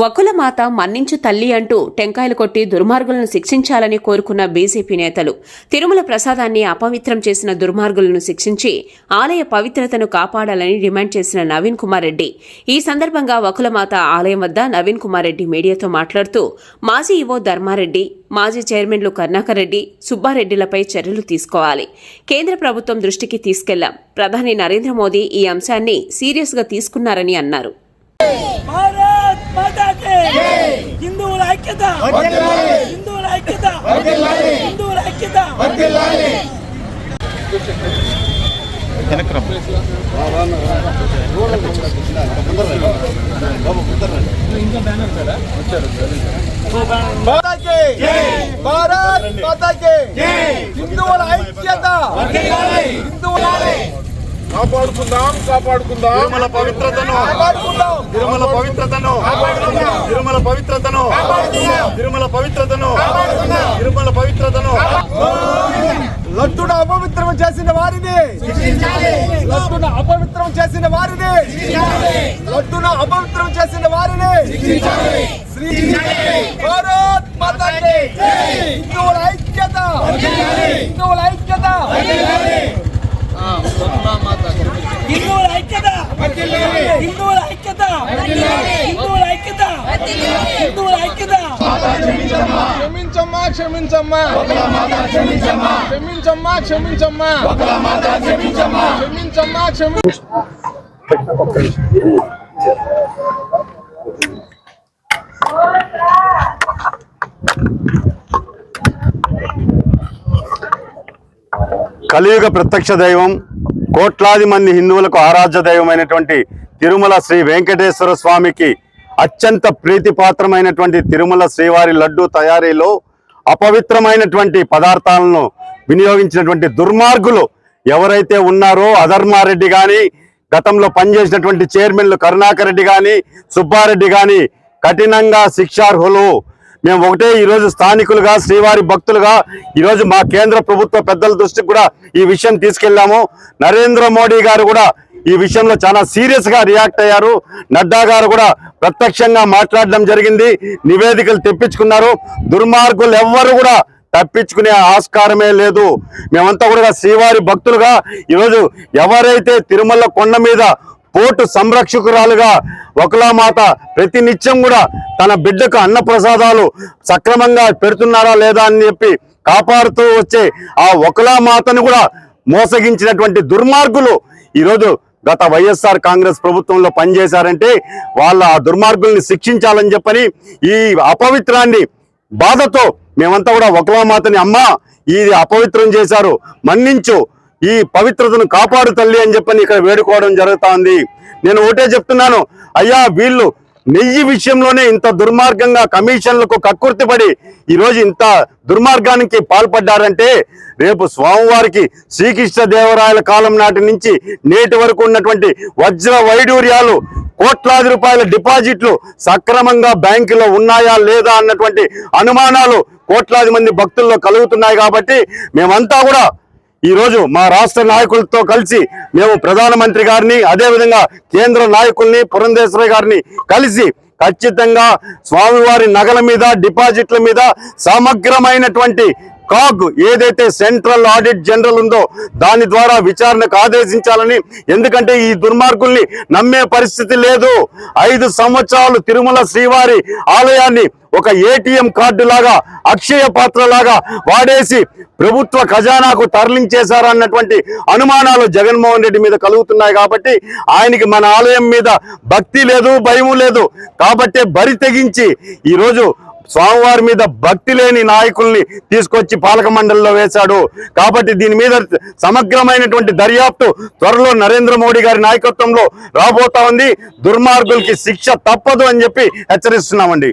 వకుల మాత మన్నించు తల్లి అంటూ టెంకాయలు కొట్టి దుర్మార్గులను శిక్షించాలని కోరుకున్న బీజేపీ నేతలు. తిరుమల ప్రసాదాన్ని అపవిత్రం చేసిన దుర్మార్గులను శిక్షించి ఆలయ పవిత్రతను కాపాడాలని డిమాండ్ చేసిన నవీన్ కుమార్ రెడ్డి. ఈ సందర్భంగా వకులమాత ఆలయం వద్ద నవీన్ కుమార్ రెడ్డి మీడియాతో మాట్లాడుతూ మాజీ ఈవో ధర్మారెడ్డి మాజీ చైర్మన్లు కర్ణాకర్ రెడ్డి సుబ్బారెడ్డిలపై చర్యలు తీసుకోవాలి. కేంద్ర ప్రభుత్వం దృష్టికి తీసుకెళ్ళాం. ప్రధాని నరేంద్ర మోదీ ఈ అంశాన్ని సీరియస్గా తీసుకున్నారని అన్నారు. భారత్ మాతా కి హిందువుల ఐక్యత. హిందువుల ఐక్యత. హిందువుల ఐక్యత. కి భారత్ మాతా కి హిందువుల ఐక్యత. కాపాడుకుందాం కాపాడుకుందాం. తిరుమల పవిత్రతను. కాపాడుకుందాం. తిరుమల పవిత్రతను. తిరుమల పవిత్రతను. తిరుమల పవిత్రతను. తిరుమల పవిత్రతను. లడ్డును అపవిత్రం చేసిన వారిని. లడ్డును అపవిత్రం చేసిన వారిని. లడ్డును అపవిత్రం చేసిన వారిని. శ్రీ భారత్ హిందువుల ఐక్యత. హిందువుల ఐక్యత. హిందువుల ఐక్యత! హిందువుల ఐక్యత! హిందువుల ఐక్యత! హిందువుల ఐక్యత! క్షమించమ్మా. క్షమించమ్మా క్షమించమ్మా. క్షమించమ్మా. క్షమించమ్మా క్షమి కలియుగ ప్రత్యక్ష దైవం కోట్లాది మంది హిందువులకు ఆరాధ్య దైవమైనటువంటి తిరుమల శ్రీ వెంకటేశ్వర స్వామికి అత్యంత ప్రీతిపాత్రమైనటువంటి తిరుమల శ్రీవారి లడ్డు తయారీలో అపవిత్రమైనటువంటి పదార్థాలను వినియోగించినటువంటి దుర్మార్గులు ఎవరైతే ఉన్నారో అధర్మారెడ్డి కానీ గతంలో పనిచేసినటువంటి చైర్మన్లు కరుణాకర్ రెడ్డి కానీ సుబ్బారెడ్డి కానీ కఠినంగా శిక్షార్హులు మేము ఒకటే ఈరోజు స్థానికులుగా శ్రీవారి భక్తులుగా ఈరోజు మా కేంద్ర ప్రభుత్వ పెద్దల దృష్టికి కూడా ఈ విషయం తీసుకెళ్ళాము నరేంద్ర మోడీ గారు కూడా ఈ విషయంలో చాలా సీరియస్గా రియాక్ట్ అయ్యారు. నడ్డా గారు కూడా ప్రత్యక్షంగా మాట్లాడడం జరిగింది. నివేదికలు తెప్పించుకున్నారు. దుర్మార్గులు ఎవ్వరు కూడా తప్పించుకునే ఆస్కారమే లేదు. మేమంతా కూడా శ్రీవారి భక్తులుగా ఈరోజు ఎవరైతే తిరుమల కొండ మీద పోటు సంరక్షకురాలుగా ఒకలామాత ప్రతి నిత్యం కూడా తన బిడ్డకు అన్న ప్రసాదాలు సక్రమంగా పెడుతున్నారా లేదా అని చెప్పి కాపాడుతూ వచ్చే ఆ ఒకలామాతను కూడా మోసగించినటువంటి దుర్మార్గులు ఈరోజు గత వైఎస్ఆర్ కాంగ్రెస్ ప్రభుత్వంలో పనిచేశారంటే వాళ్ళ ఆ దుర్మార్గుల్ని శిక్షించాలని చెప్పని ఈ అపవిత్రాన్ని బాధతో మేమంతా కూడా ఒకలామాతని అమ్మ ఇది అపవిత్రం చేశారు మన్నించు ఈ పవిత్రతను కాపాడు తల్లి అని చెప్పని ఇక్కడ వేడుకోవడం జరుగుతా ఉంది నేను ఒకటే చెప్తున్నాను అయ్యా వీళ్ళు నెయ్యి విషయంలోనే ఇంత దుర్మార్గంగా కమిషన్లకు కక్కుర్తిపడి ఈరోజు ఇంత దుర్మార్గానికి పాల్పడ్డారంటే రేపు స్వామివారికి శ్రీకృష్ణ దేవరాయల కాలం నాటి నుంచి నేటి వరకు ఉన్నటువంటి వజ్ర వైడూర్యాలు కోట్లాది రూపాయల డిపాజిట్లు సక్రమంగా బ్యాంకులో ఉన్నాయా లేదా అన్నటువంటి అనుమానాలు కోట్లాది మంది భక్తుల్లో కలుగుతున్నాయి కాబట్టి మేమంతా కూడా ఈ రోజు మా రాష్ట్ర నాయకులతో కలిసి మేము ప్రధానమంత్రి గారిని అదేవిధంగా కేంద్ర నాయకుల్ని పురంధేశ్వరి గారిని కలిసి ఖచ్చితంగా స్వామివారి నగల మీద డిపాజిట్ల మీద సమగ్రమైనటువంటి కాగ్ ఏదైతే సెంట్రల్ ఆడిట్ జనరల్ ఉందో దాని ద్వారా విచారణకు ఆదేశించాలని ఎందుకంటే ఈ దుర్మార్గుల్ని నమ్మే పరిస్థితి లేదు. ఐదు సంవత్సరాలు తిరుమల శ్రీవారి ఆలయాన్ని ఒక ఏటీఎం కార్డు లాగా అక్షయ పాత్ర లాగా వాడేసి ప్రభుత్వ ఖజానాకు తరలించేశారన్నటువంటి అనుమానాలు జగన్మోహన్ రెడ్డి మీద కలుగుతున్నాయి కాబట్టి ఆయనకి మన ఆలయం మీద భక్తి లేదు భయము లేదు. కాబట్టే బరి తెగించి ఈరోజు స్వామివారి మీద భక్తి లేని నాయకుల్ని తీసుకొచ్చి పాలక మండలిలో వేశాడు. కాబట్టి దీని మీద సమగ్రమైనటువంటి దర్యాప్తు త్వరలో నరేంద్ర మోడీ గారి నాయకత్వంలో రాబోతా ఉంది. దుర్మార్గులకి శిక్ష తప్పదు అని చెప్పి హెచ్చరిస్తున్నామండి.